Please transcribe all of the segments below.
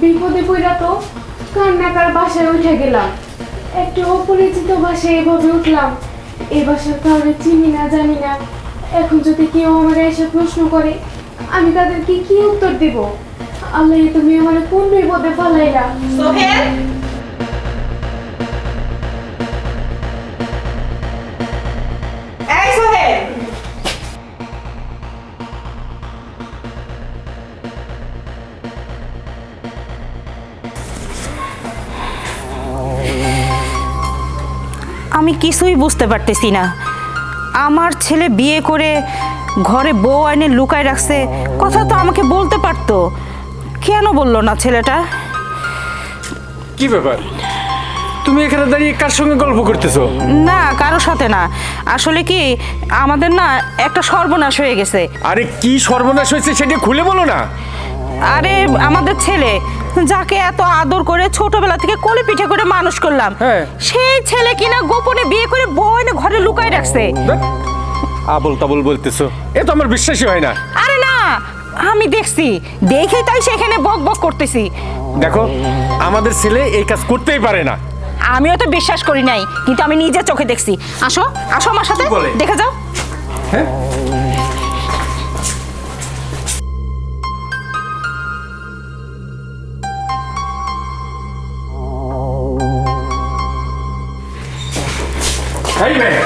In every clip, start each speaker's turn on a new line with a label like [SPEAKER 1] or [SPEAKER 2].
[SPEAKER 1] বিপদে পড়া তো কান্নাকার বাসায় উঠে গেলাম। একটু অপরিচিত বাসায় এভাবে উঠলাম। এ বাসার কাউরে চিনি না, জানি না। এখন যদি কেউ আমার এসে প্রশ্ন করে, আমি তাদেরকে কি উত্তর দেব? আল্লাহ তুমি আমার কোন বিপদে ফালাইলা?
[SPEAKER 2] সোহেল? আমি কিছুই বুঝতে পারতেছি না। আমার ছেলে বিয়ে করে ঘরে বউ আইনে লুকায় রাখছে কথা তো আমাকে বলতে পারতো। কেন বলল না ছেলেটা?
[SPEAKER 3] কি ব্যাপার? তুমি এখানে দাঁড়িয়ে কার সঙ্গে গল্প করতেছো?
[SPEAKER 2] না কারোর সাথে না। আসলে কি আমাদের না একটা সর্বনাশ হয়ে গেছে।
[SPEAKER 3] আরে কি সর্বনাশ হয়েছে সেটা খুলে বলো না।
[SPEAKER 2] আরে আমাদের ছেলে যাকে এত আদর করে ছোটবেলা থেকে কোলে পিঠে করে মানুষ করলাম
[SPEAKER 3] হ্যাঁ।
[SPEAKER 2] সেই ছেলে কিনা গোপনে বিয়ে করে বউ এনে ঘরে লুকায় রাখছে।
[SPEAKER 3] আবল তাবল বলতেছো। এ তো আমার বিশ্বাসই হয় না।
[SPEAKER 2] আরে না আমি দেখছি দেখে তাই সেখানে বক বক করতেছি।
[SPEAKER 3] দেখো আমাদের ছেলে এই কাজ করতেই পারে না।
[SPEAKER 2] আমিও তো বিশ্বাস করি নাই কিন্তু আমি নিজে চোখে দেখছি। আসো আসো আমার সাথে
[SPEAKER 3] বলে?
[SPEAKER 2] দেখে যাও।
[SPEAKER 3] হ্যাঁ? এই মেয়ে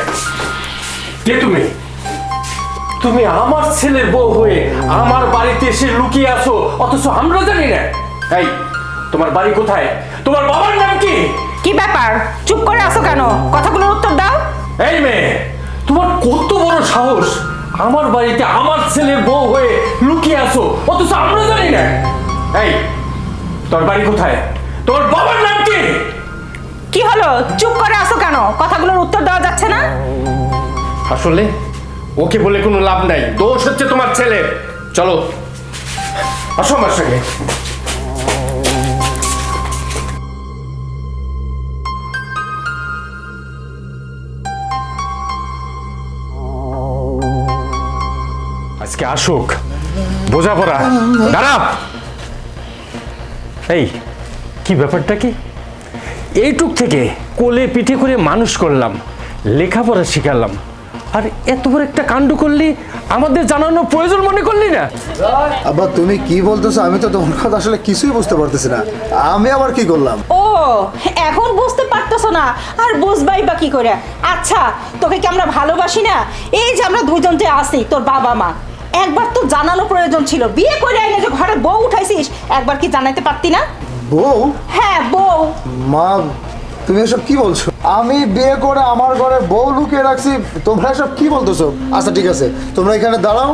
[SPEAKER 3] কে তুমি? তুমি আমার ছেলের বউ হয়ে আমার বাড়িতে এসে লুকিয়ে আছো অথচ আমরা জানি না। এই তোমার বাড়ি কোথায়? তোমার বাবার নাম কি?
[SPEAKER 2] কি ব্যাপার? চুপ করে আসো কেন? কথাগুলোর উত্তর দাও।
[SPEAKER 3] এই মেয়ে তোমার কত বড় সাহস? আমার বাড়িতে আমার ছেলের বউ হয়ে লুকিয়ে আছো অথচ আমরা জানি না। এই তোর বাড়ি কোথায়? তোর বাবার নাম কি?
[SPEAKER 2] কি হলো? চুপ করে আসো কেন? কথাগুলোর উত্তর দেওয়া যাচ্ছে না?
[SPEAKER 3] আসলে ওকে বলে কোনো লাভ নাই। দোষ হচ্ছে তোমার ছেলের চলো, আসো আমার সঙ্গে। আজকে আসুক। বোঝা পড়া দাঁড়া এই, কি ব্যাপারটা কি? এইটুক থেকে কোলে পিঠে করে মানুষ করলাম লেখাপড়া শিখালাম। আর এত বড় একটা কাণ্ড করলি আমাদের জানানো প্রয়োজন মনে করলি না?
[SPEAKER 4] আব্বা তুমি কি বলতেছো? আমি তো তোমার কথা আসলে কিছুই বুঝতে পারতেছি না। আমি আবার কি করলাম?
[SPEAKER 2] ও এখন বুঝতে পারতেছো না। আর বুঝবাই বা কি করে? আচ্ছা তোকে কি আমরা ভালোবাসি না? এই যে আমরা দুজন যে আছি তোর বাবা মা একবার তো জানানো প্রয়োজন ছিল। বিয়ে করে আইনে যে ঘরে বউ উঠাইছিস একবার কি জানাইতে পারতি না?
[SPEAKER 4] বউ?
[SPEAKER 2] হ্যাঁ বউ।
[SPEAKER 4] মা তুমি এসব কি বলছো? আমি বিয়ে করে আমার ঘরে বউ লুকিয়ে রাখছি তোমরা এসব কি বলতেছো? আচ্ছা ঠিক আছে তোমরা এখানে দাঁড়াও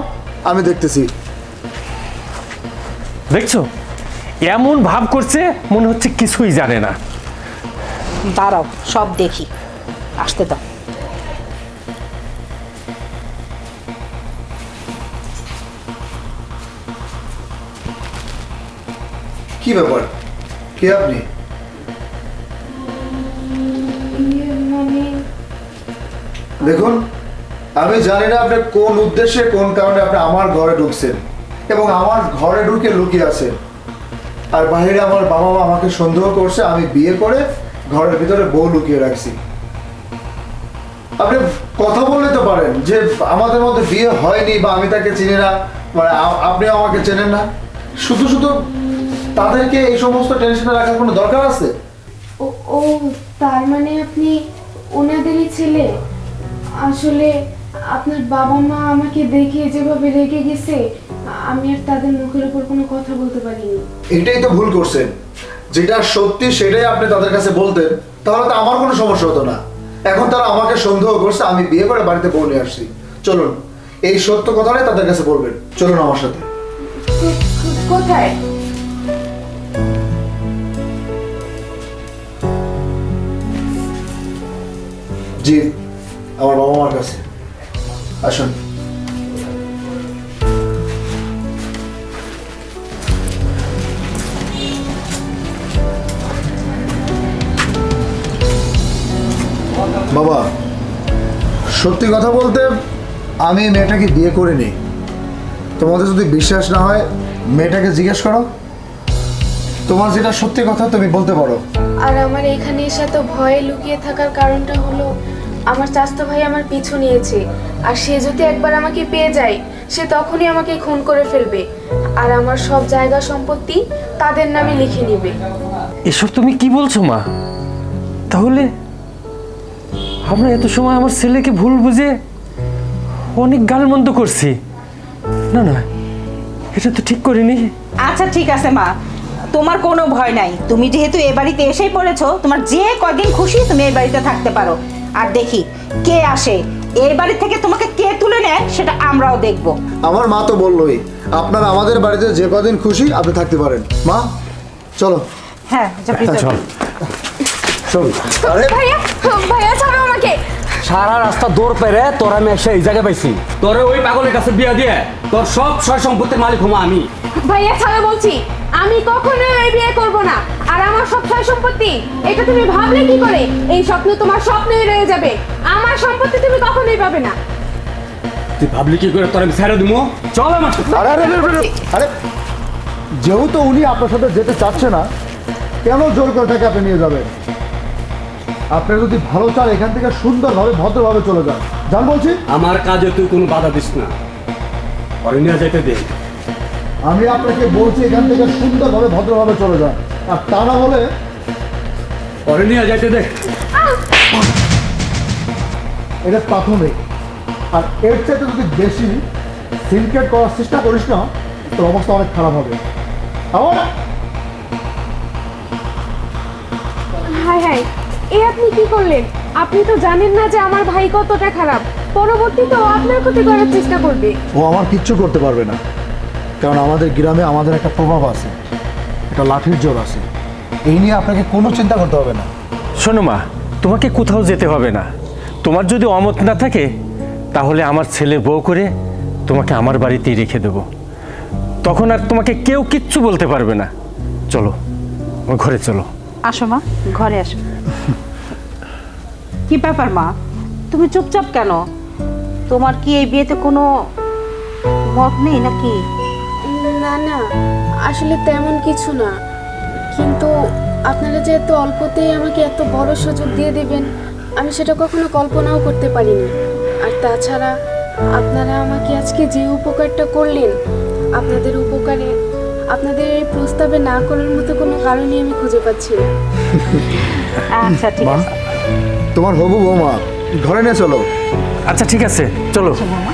[SPEAKER 4] আমি দেখতেছি।
[SPEAKER 3] দেখছ? এমন ভাব করছে মনে হচ্ছে কিছুই জানে না।
[SPEAKER 2] দাঁড়াও সব দেখি। আসতে দাও।
[SPEAKER 4] কি ব্যাপার? কে আপনি? দেখুন, আমি জানি না আপনি কোন উদ্দেশ্যে, কোন কারণে আপনি আমার ঘরে ঢুকছেন এবং আমার ঘরে ঢুকে লুকিয়ে আছেন। আর বাইরে আমার বাবা মা আমাকে সন্দেহ করছে, আমি বিয়ে করে ঘরের ভিতরে বউ লুকিয়ে রাখছি। আপনি কথা বললে তো পারেন যে আমাদের মধ্যে বিয়ে হয়নি বা আমি তাকে চিনি না মানে আ- আপনিও আমাকে চেনেন না। শুধু শুধু তাদেরকে এই সমস্ত টেনশনে রাখার কোনো দরকার আছে?
[SPEAKER 1] ও তার মানে আপনি ওনাদেরই ছেলে? আসলে আপনার বাবা মা আমাকে দেখে যেভাবে রেগে গেছে আমি আর তাদের মুখের উপর কোনো কথা বলতে পারিনি।
[SPEAKER 4] এটাই তো ভুল করছেন। যেটা সত্যি সেটাই আপনি তাদের কাছে বলতেন তাহলে তো আমার কোনো সমস্যা হতো না। এখন তারা আমাকে সন্দেহ করছে আমি বিয়ে করে বাড়িতে বউ নিয়ে আসছি। চলুন এই সত্য কথাটাই তাদের কাছে বলবেন। চলুন আমার সাথে।
[SPEAKER 1] কোথায়?
[SPEAKER 4] জি, আমার বাবা মার কাছে। আসুন। বাবা, সত্যি কথা বলতে আমি মেয়েটাকে বিয়ে করিনি। তোমাদের যদি বিশ্বাস না হয়, মেয়েটাকে জিজ্ঞেস করো। তোমার যেটা সত্যি কথা তুমি বলতে পারো।
[SPEAKER 1] আর আমার এখানে এসে তো ভয়ে লুকিয়ে থাকার কারণটা হলো আমার চাস্তো ভাই আমার পিছু নিয়েছে। আর সে যদি একবার আমাকে পেয়ে যায় সে তখনই আমাকে খুন করে ফেলবে। আর আমার সব জায়গা সম্পত্তি তাদের নামে লিখে নেবে।
[SPEAKER 3] এসব তুমি কি বলছো মা? তাহলে আমরা এত সময় আমার ছেলেকে ভুল বুঝে অনেক গালমন্দ করছি। না না এটা তো ঠিক করিনি।
[SPEAKER 2] আচ্ছা ঠিক আছে মা। তোমার কোনো ভয় নাই। তুমি যেহেতু এ বাড়িতে এসেই পড়েছো তোমার যে কদিন খুশি তুমি এই বাড়িতে থাকতে পারো। আর দেখি কে আসে? এই বাড়ি থেকে তোমাকে কে তুলে নেয় সেটা আমরাও দেখব।
[SPEAKER 4] আমার মা তো বললোই আপনার আমাদের বাড়িতে যে কদিন খুশি আপনি থাকতে পারেন। মা চলো।
[SPEAKER 2] হ্যাঁ
[SPEAKER 3] চল।
[SPEAKER 4] চল। আরে।
[SPEAKER 1] ভাইয়া ভাইয়া ছাড়ো আমাকে।
[SPEAKER 5] সারা রাস্তা দৌড় পেরে তোর আমি এসে এই জায়গায় পাইছি। তোর ওই পাগলের কাছে বিয়া দিয়ে তোর সব সয় সম্পত্তির মালিক হমা আমি।
[SPEAKER 1] ভাইয়া ছাড়ো বলছি। আমি কখনো এই বিয়ে করব না। আর আমার সব ছয় সম্পত্তি এটা তুমি ভাবলে কি করে? এই স্বপ্ন তোমার স্বপ্নই রয়ে যাবে। আমার সম্পত্তি তুমি কখনোই পাবে না।
[SPEAKER 5] তুই ভাবলি কি করে? তোর আমি ছেড়ে দিবো চল আমার
[SPEAKER 4] আরে আরে আরে, আরে, আরে যেহেতু উনি আপনার সাথে যেতে চাচ্ছে না কেন জোর করে তাকে আপনি নিয়ে যাবেন? আপনি যদি ভালো চান এখান থেকে সুন্দরভাবে ভদ্রভাবে চলে যান। যান বলছি।
[SPEAKER 5] আমার কাজে তুই কোনো বাধা দিস না। পরে নিয়ে যাইতে দে।
[SPEAKER 4] আমি আপনাকে বলছি এখান থেকে সুন্দরভাবে ভদ্রভাবে চলে যান। আর তা না হলে
[SPEAKER 5] পরে নিয়ে যাইতে দে।
[SPEAKER 4] এটা প্রাথমিক। আর এর চাইতে যদি বেশি সিনক্রেট করার চেষ্টা করিস না তোর অবস্থা অনেক খারাপ হবে। আমার
[SPEAKER 1] হাই হাই এ আপনি কি করলেন? আপনি তো জানেন না যে আমার ভাই কতটা খারাপ। পরবর্তীতেও আপনার ক্ষতি করার চেষ্টা করবে।
[SPEAKER 4] ও আমার কিচ্ছু করতে পারবে না। কারণ আমাদের গ্রামে আমাদের একটা প্রভাব আছে একটা লাঠির জোর আছে। এই নিয়ে আপনাকে কোনো চিন্তা করতে হবে না।
[SPEAKER 3] শোনো মা তোমাকে কোথাও যেতে হবে না। তোমার যদি অমত না থাকে তাহলে আমার ছেলে বউ করে তোমাকে আমার বাড়িতেই রেখে দেব। তখন আর তোমাকে কেউ কিচ্ছু বলতে পারবে না। চলো আমার ঘরে চলো।
[SPEAKER 2] আসো মা ঘরে আসো। কি ব্যাপার মা? তুমি চুপচাপ কেন? তোমার কি এই বিয়েতে কোনো মত নেই নাকি?
[SPEAKER 1] না না আসলে তেমন কিছু না। কিন্তু আপনারা যে এত অল্পতেই আমাকে এত বড় সুযোগ দিয়ে দেবেন আমি সেটা কখনো কল্পনাও করতে পারিনি। আর তাছাড়া আপনারা আমাকে আজকে যে উপকারটা করলেন আপনাদের উপকারে আপনাদের এই প্রস্তাবে না করার মতো কোনো কারণই আমি খুঁজে পাচ্ছি না।
[SPEAKER 2] আচ্ছা ঠিক আছে।
[SPEAKER 4] তোমার হবু বৌমা ঘরে নিয়ে চলো।
[SPEAKER 3] আচ্ছা ঠিক আছে চলো।
[SPEAKER 2] বৌমা।